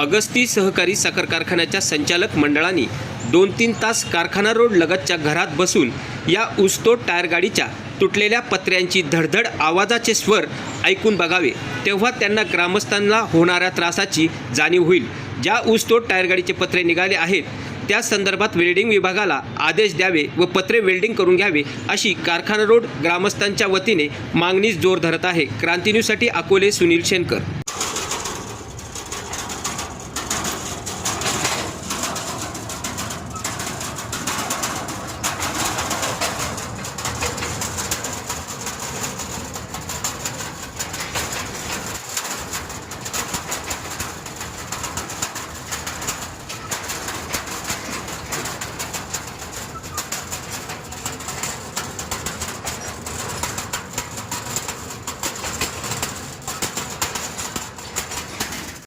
अगस्ती सहकारी साखर कारखान्याच्या संचालक मंडळाने दोन तीन तास कारखाना रोड लगतच्या घरात बसून या ऊसतोड टायर गाडीच्या तुटलेल्या पत्र्यांची धडधड आवाजाचे स्वर ऐकून बघावे तेव्हा त्यांना ग्रामस्थांना होणाऱ्या त्रासाची जाणीव होईल. ज्या ऊसतोड टायर गाडीचे पत्रे निघाले आहेत त्या संदर्भात वेल्डिंग विभागाला आदेश द्यावे व पत्रे वेल्डिंग करून घ्यावे अशी कारखाना रोड ग्रामस्थांच्या वतीने मागणीस जोर धरत आहे. क्रांती न्यूजसाठी अकोले सुनील शेनकर.